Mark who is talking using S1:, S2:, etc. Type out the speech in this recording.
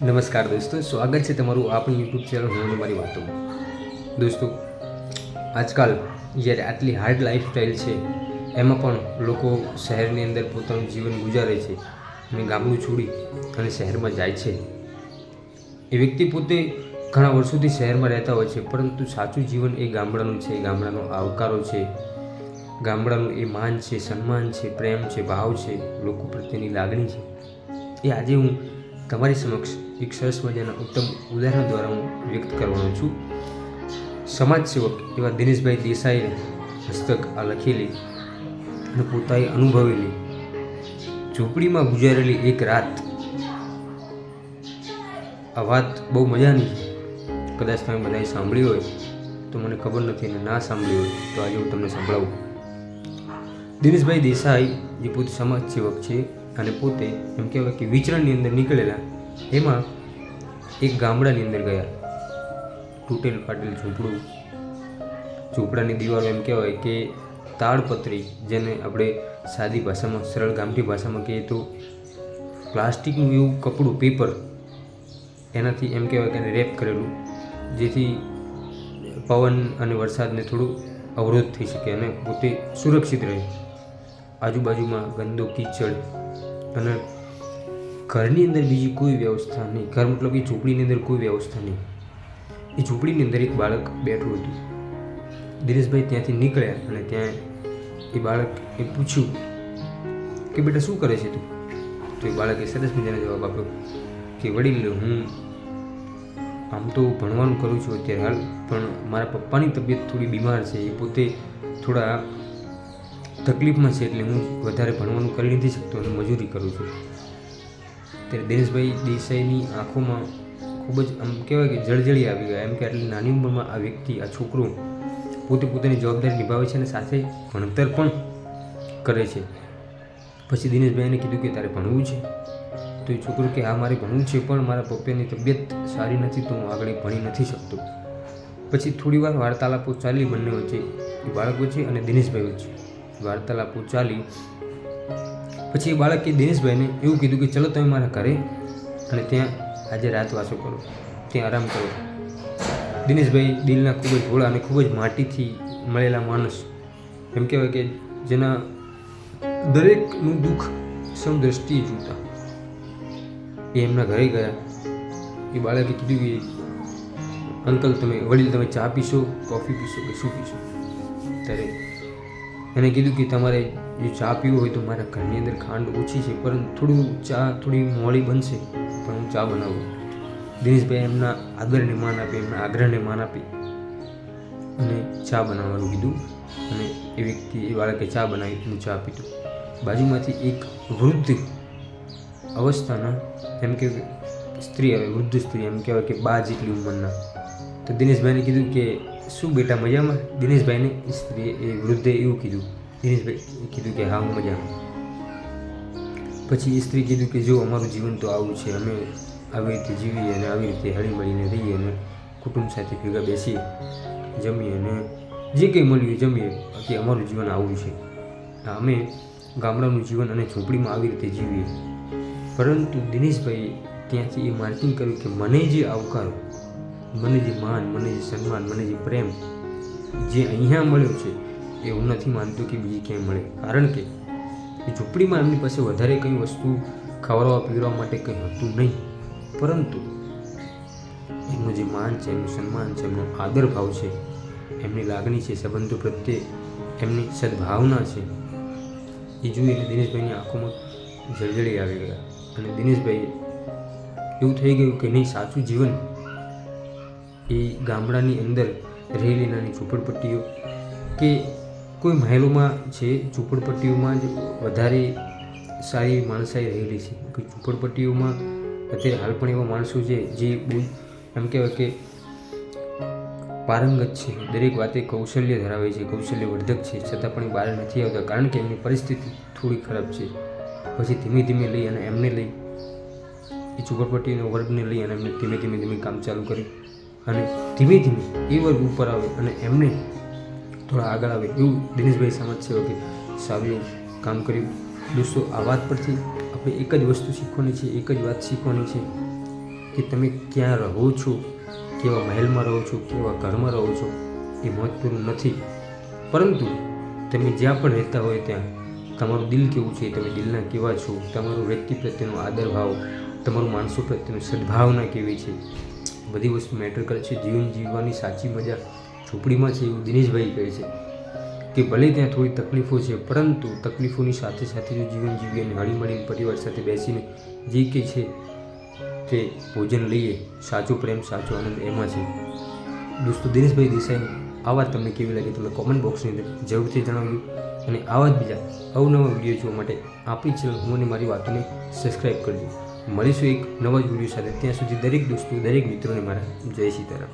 S1: નમસ્કાર દોસ્તો, સ્વાગત છે તમારું આપણી યુટ્યુબ ચેનલ હું મારી વાતોમાં દોસ્તો, આજકાલ જ્યારે આટલી હાર્ડ લાઈફસ્ટાઈલ છે, એમાં પણ લોકો શહેરની અંદર પોતાનું જીવન ગુજારે છે અને ગામડું છોડી અને શહેરમાં જાય છે. એ વ્યક્તિ પોતે ઘણા વર્ષોથી શહેરમાં રહેતા હોય છે, પરંતુ સાચું જીવન એ ગામડાનું છે, ગામડાનો આવકારો છે. ગામડાનું એ માન છે, સન્માન છે, પ્રેમ છે, ભાવ છે, લોકો પ્રત્યેની લાગણી છે. એ આજે હું તમારી સમક્ષ એક સરસ મજાના ઉત્તમ ઉદાહરણ દ્વારા હું વ્યક્ત કરવાનો છું. સમાજ સેવક એવા દિનેશભાઈ દેસાઈએ હસ્તક આ લખેલી અને પોતાએ અનુભવેલી. ઝૂંપડીમાં ગુજારેલી એક રાત. આ વાત બહુ મજાની છે. કદાચ તમે બધાએ સાંભળી હોય તો મને ખબર નથી અને ના સાંભળી હોય તો આજે હું તમને સંભળાવું. દિનેશભાઈ દેસાઈ જે પોતે સમાજસેવક છે અને પોતે એમ કહેવાય કે વિચરણની અંદર નીકળેલા એમાં એક ગામડાની અંદર ગયા. તૂટેલ ફાટેલ ઝૂંપડું. ઝૂંપડાની દિવાલો એમ કહેવાય કે તાડપત્રી જેને આપણે સાદી ભાષામાં, સરળ ગામઠી ભાષામાં કહીએ તો પ્લાસ્ટિકનું એવું કપડું, પેપર, એનાથી એમ કહેવાય કે એને રેપ કરેલું, જેથી પવન અને વરસાદને થોડું અવરોધ થઈ શકે અને પોતે સુરક્ષિત રહે. આજુબાજુમાં ગંદો કીચડ અને ઘરની અંદર બીજી કોઈ વ્યવસ્થા નહીં. ઘર મતલબ એ ઝૂંપડીની અંદર કોઈ વ્યવસ્થા નહીં. એ ઝૂંપડીની અંદર એક બાળક બેઠું હતું. દિનેશભાઈ ત્યાંથી નીકળ્યા અને ત્યાં એ બાળક એ પૂછ્યું કે, બેટા, શું કરે છે તું? તો એ બાળકે સરસ મજાનો જવાબ આપ્યો કે, વડીલ, હું આમ તો ભણવાનું કરું છું અત્યારે હાલ, પણ મારા પપ્પાની તબિયત થોડી બીમાર છે. એ પોતે થોડા તકલીફમાં છે એટલે હું વધારે ભણવાનું કરી નથી શકતો અને મજૂરી કરું છું. ત્યારે દિનેશભાઈ દેસાઈની આંખોમાં ખૂબ જ આમ કહેવાય કે જળજળી આવી ગયા એમ કે આટલી નાની ઉંમરમાં આ વ્યક્તિ, આ છોકરો પોતે પોતાની જવાબદારી નિભાવે છે અને સાથે ભણતર પણ કરે છે. પછી દિનેશભાઈને કીધું કે, તારે ભણવું છે. તો એ છોકરો કે, હા, મારે ભણવું છે, પણ મારા પપ્પાની તબિયત સારી નથી, તો હું આગળ ભણી નથી શકતો. પછી થોડી વાર વાર્તાલાપો ચાલી બંને વચ્ચે. બાળક વચ્ચે અને દિનેશભાઈ વચ્ચે. વાર્તાલાપો ચાલી. પછી એ બાળકે દિનેશભાઈને એવું કીધું કે ચલો તમે મારા ઘરે અને ત્યાં આજે રાત વાસો કરો, ત્યાં આરામ કરો. દિનેશભાઈ દિલના ખૂબ જ ભોળા અને ખૂબ જ માટીથી મળેલા માણસ. એમ કહેવાય કે જેના દરેકનું દુઃખ સમદ્રષ્ટિએ જોતા. એ એમના ઘરે ગયા. એ બાળકે કીધું કે, અંકલ, તમે વડીલ, તમે ચા પીશો, કોફી પીશો કે શું પીશો? ત્યારે એને કીધું કે, તમારે જો ચા પીવું હોય તો મારા ઘરની અંદર ખાંડ ઓછી છે, પરંતુ થોડું ચા, થોડી મોડી બનશે, પણ હું ચા બનાવું. દિનેશભાઈ એમના આદરને માન આપી, એમના આગ્રહને માન આપી. અને ચા બનાવવાનું કીધું. અને એ વ્યક્તિ, એ બાળકે ચા બનાવી, હું ચા પીધું બાજુમાંથી એક વૃદ્ધ અવસ્થાના, એમ કે સ્ત્રી આવે, વૃદ્ધ સ્ત્રી, એમ કહેવાય કે બા જેટલી ઉંમરના. તો દિનેશભાઈને કીધું કે, શું બેટા મજામાં? દિનેશભાઈને સ્ત્રીએ, એ વૃદ્ધે એવું કીધું દિનેશભાઈ કીધું કે હા, હું મજામાં. પછી સ્ત્રી કીધું કે જો અમારું જીવન તો આવું છે, અમે આવી રીતે જીવીએ અને આવી રીતે હળીમળીને રહીએ અને કુટુંબ સાથે ભેગા બેસીએ, જમીએ અને જે કંઈ મળ્યું જમીએ કે અમારું જીવન આવું છે. અમે ગામડાનું જીવન અને ઝૂંપડીમાં આવી રીતે જીવીએ. પરંતુ દિનેશભાઈ ત્યાંથી એ માર્કિંગ કર્યું કે મને જે આવકારો, મને જે માન, મને જે સન્માન, મને જે પ્રેમ જે અહીંયા મળ્યો છે એ હું નથી માનતું કે બીજી ક્યાંય મળે. કારણ કે એ ઝૂંપડીમાં એમની પાસે વધારે કંઈ વસ્તુ ખવડાવવા પીવડાવવા માટે કંઈ હતું નહીં. પરંતુ એમનું જે માન છે, એમનું સન્માન છે, એમનો આદર ભાવ છે, એમની લાગણી છે, સંબંધો પ્રત્યે એમની સદભાવના છે, એ જોઈને દિનેશભાઈની આંખોમાં જળજળી આવી ગયા. અને દિનેશભાઈ એવું થઈ ગયું કે નહીં, સાચું જીવન એ ગામડાની અંદર રહેલી નાની ઝૂંપડપટ્ટીઓ કે કોઈ મહેલોમાં છે ઝૂંપડપટ્ટીઓમાં જ વધારે સારી માણસાઈ રહેલી છે કે ઝૂંપડપટ્ટીઓમાં અત્યારે હાલ પણ એવા માણસો છે જે બહુ, એમ કહેવાય કે પારંગત છે. દરેક વાતે કૌશલ્ય ધરાવે છે, કૌશલ્યવર્ધક છે. છતાં પણ એ બહાર નથી આવતા. કારણ કે એમની પરિસ્થિતિ થોડી ખરાબ છે. પછી ધીમે ધીમે લઈ અને એમને લઈ, એ ઝૂંપડપટ્ટીનો વર્ગને લઈ અને એમને ધીમે ધીમે ધીમે કામ ચાલુ કરી અને ધીમે ધીમે એ વર્ગ ઉપર આવે અને એમને થોડા આગળ આવે એવું દિનેશભાઈ સમજ છે કે સારું કામ કર્યું. દોસ્તો, આ વાત પરથી આપણે એક જ વસ્તુ શીખવાની છે, એક જ વાત શીખવાની છે કે તમે ક્યાં રહો છો, કેવા મહેલમાં રહો છો, કેવા ઘરમાં રહો છો, એ મહત્વનું નથી. પરંતુ તમે જ્યાં પણ રહેતા હોય ત્યાં તમારું દિલ કેવું છે, તમે દિલના કેવા છો, તમારું વ્યક્તિ પ્રત્યેનો આદર ભાવ, તમારું માણસો પ્રત્યેનું સદભાવના કેવી છે, બધી વસ્તુ મેટર કરે છે. જીવન જીવવાની સાચી મજા ઝૂંપડીમાં છે એવું દિનેશભાઈ કહે છે કે ભલે ત્યાં થોડી તકલીફો છે, પરંતુ તકલીફોની સાથે સાથે જો જીવન જીવીએ અને હળીમળીને પરિવાર સાથે બેસીને જે કંઈ છે તે ભોજન લઈએ, સાચો પ્રેમ, સાચો આનંદ એમાં છે. દોસ્તો, દિનેશભાઈ દેસાઈ આ વાત તમને કેવી લાગી તમે કોમેન્ટ બોક્સની અંદર જરૂરથી જણાવ્યું અને આવા જ બીજા અવનવા વીડિયો જોવા માટે આપણી ચેનલ હું અને મારી વાતોને સબસ્ક્રાઈબ કરજો. મળીશું એક નવા જ વીડિયો સાથે. ત્યાં સુધી દરેક દોસ્તો, દરેક મિત્રોને મારા જય સીતારામ